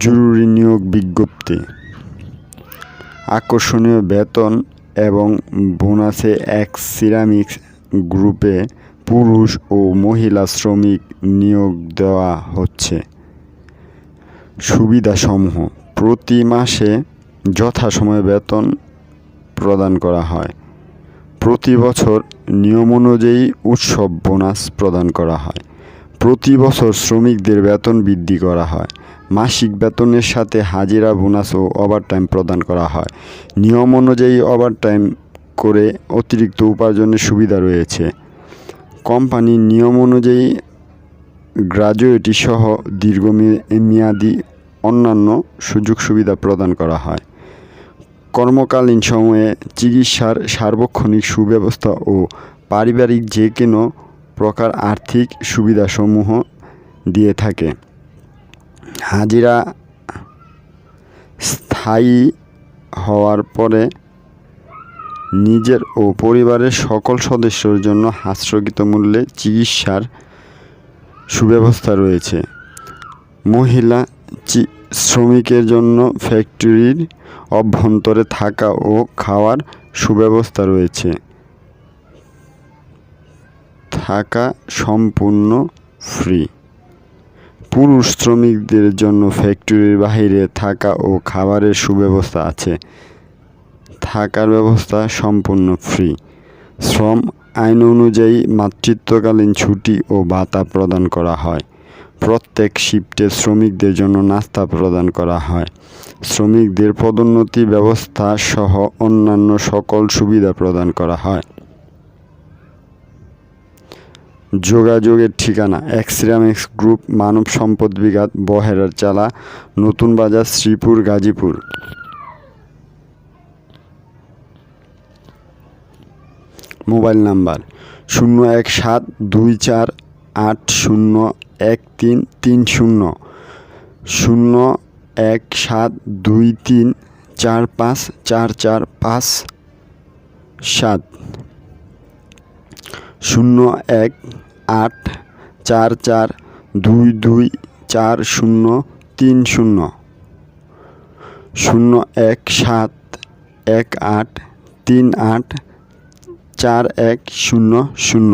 জরুরি নিয়োগ বিজ্ঞপ্তি। আকর্ষণীয় বেতন এবং বোনাসে এক সিরামিক্স গ্রুপে পুরুষ ও মহিলা শ্রমিক নিয়োগ দেওয়া হচ্ছে। সুবিধাসমূহ। প্রতি মাসে যথাসময়ে বেতন প্রদান করা হয়। প্রতি বছর নিয়ম অনুযায়ী উৎসব বোনাস প্রদান করা হয়। প্রতি বছর শ্রমিকদের বেতন বৃদ্ধি করা হয়। মাসিক বেতনের সাথে হাজিরা, বোনাস ও ওভারটাইম প্রদান করা হয়। নিয়ম অনুযায়ী ওভারটাইম করে অতিরিক্ত উপার্জনের সুবিধা রয়েছে। কোম্পানির নিয়ম অনুযায়ী গ্রাজুয়েটি সহ দীর্ঘমেয়াদী অন্যান্য সুযোগ সুবিধা প্রদান করা হয়। কর্মকালীন সময়ে চিকিৎসার সার্বক্ষণিক সুব্যবস্থা ও পারিবারিক যে কোনো প্রকার আর্থিক সুবিধাসমূহ দিয়ে থাকে। হাজিরা স্থায়ী হওয়ার পরে নিজের ও পরিবারের সকল সদস্যের জন্য হাস্যকৃত মূল্যে চিকিৎসার সুব্যবস্থা রয়েছে। মহিলা শ্রমিকের জন্য ফ্যাক্টরির অভ্যন্তরে থাকা ও খাওয়ার সুব্যবস্থা রয়েছে। থাকা সম্পূর্ণ ফ্রি পুরুষ শ্রমিকদের জন্য ফ্যাক্টরির বাইরে থাকা ও খাবারের সুব্যবস্থা আছে। থাকার ব্যবস্থা সম্পূর্ণ ফ্রি শ্রম আইন অনুযায়ী মাতৃত্বকালীন ছুটি ও ভাতা প্রদান করা হয়। প্রত্যেক শিফটে শ্রমিকদের জন্য নাস্তা প্রদান করা হয়। শ্রমিকদের পদোন্নতি ব্যবস্থা সহ অন্যান্য সকল সুবিধা প্রদান করা হয়। যোগাযোগের ঠিকানা এক্সিরামিক্স গ্রুপ, মানব সম্পদ বিঘাত, বহেরার চালা, নতুন বাজার, শ্রীপুর, গাজীপুর। মোবাইল নাম্বার শূন্য এক সাত দুই চার আট শূন্য এক তিন তিন শূন্য শূন্য এক সাত দুই তিন চার পাঁচ চার চার পাঁচ সাত, শূন্য এক আট, চার চার, দুই দুই, চার, শূন্য, তিন, শূন্য। শূন্য, এক, সাত, এক, আট, তিন, আট, চার, এক, শূন্য শূন্য।